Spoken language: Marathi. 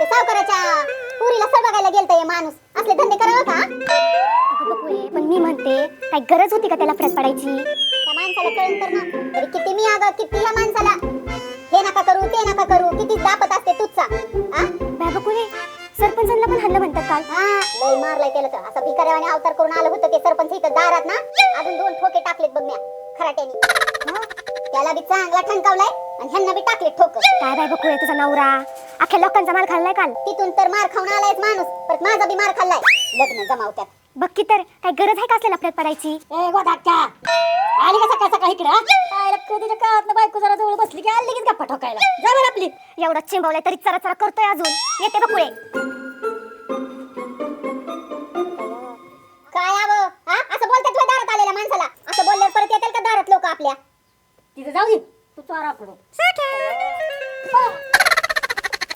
ते सावकाराच्या पुरीला बघायला गेलता हे माणूस. असले धंदे करावं का? अगं पण मी म्हणते काय गरज होती का त्याला फरक पडायची? त्या माणसाला कळून तर ना तरी किती मी अगं किती या माणसाला. हे नका करू ते नका करू किती दापत असते तुझचा. हा बाय सरपंचांना पण हल्लं म्हणतात काल. हा लय मारलाय त्याला तर. असं भिकाऱ्यावाने अवतार करून आलं होतं ते सरपंच इथं दारात ना. अजून दोन ठोके टाकलेत बघ म्या खराट्याने. हा, त्याला बी चांगला ठणकावलाय आणि ह्यांना बी टाकले ठोक. काय बाय बकुळे तुझा नवरा? अख्ख्या लोकांचा माल खाल्लाय काल. तिथून तर मार खाऊन आलायच माणूस परत माझा बी मार खाल्लाय. लग्न जमावत्यात. बघ की तर काय गरज आहे का असलेला फरक पडायची? ए गोदाक्का आली का सकाळ सकाळ इकडं? काय कधीच्या काळात बायको जरा जवळ बसली की आली लगेच गप्पा ठोकायला. जा बरं आपली. एवढा चिंबवलाय तरी चरा चरा करतोय अजून. येते बकुळे काय आवं? हा? असं बोलतात तुझ्या दारात आलेल्या माणसाला. असं बोलल्यावर परत येतील का दारात लोक आपल्या? तिथे जाऊ दे. तू चारा पडू